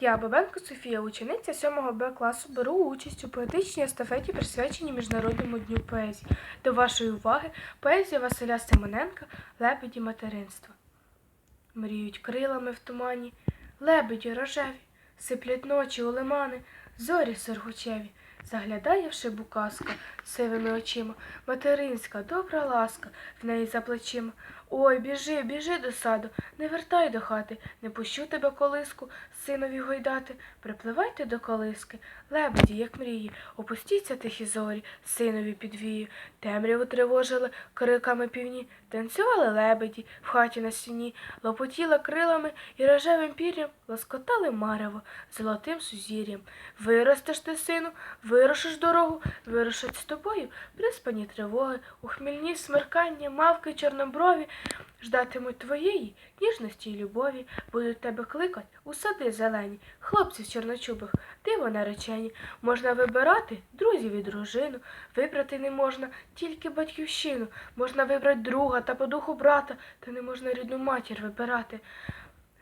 Я, Бабенко Софія, учениця 7 Б класу, беру участь у поетичній естафеті, присвяченій Міжнародному дню поезії. До вашої уваги поезія Василя Семененка Лебеді материнства. Мріють крилами в тумані, лебеді рожеві, сиплять ночі у лимани, зорі соргучеві. Заглядає в шибу сивими очима, материнська, добра ласка в неї за плечима. Ой, біжи, біжи до саду, не вертай до хати, не пущу тебе колиску, синові гойдати. Припливайте до колиски, лебеді, як мрії, опустіться тихі зорі, синові підвії. Темряву тривожили криками півні, танцювали лебеді в хаті на стіні, лопотіли крилами і рожевим пір'ям лоскотали марево золотим сузір'ям. Виростеш ти, сину, вирушиш дорогу, вирушать з тобою приспані тривоги, у хмільні смеркання, мавки чорноброві, ждатимуть твоєї ніжності й любові, будуть тебе кликать у сади зелені, хлопців чорночубих, диво наречені. Можна вибирати друзів і дружину, вибрати не можна тільки батьківщину, можна вибрати друга та по духу брата, та не можна рідну матір вибирати.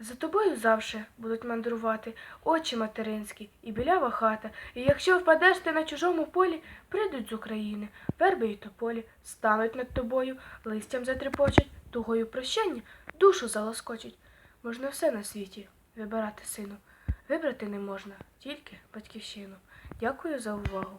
За тобою завше будуть мандрувати очі материнські і білява хата. І якщо впадеш ти на чужому полі, прийдуть з України, верби й тополі, стануть над тобою, листям затрепочуть, тугою прощання, душу залоскочуть. Можна все на світі вибирати, сину. Вибрати не можна, тільки батьківщину. Дякую за увагу.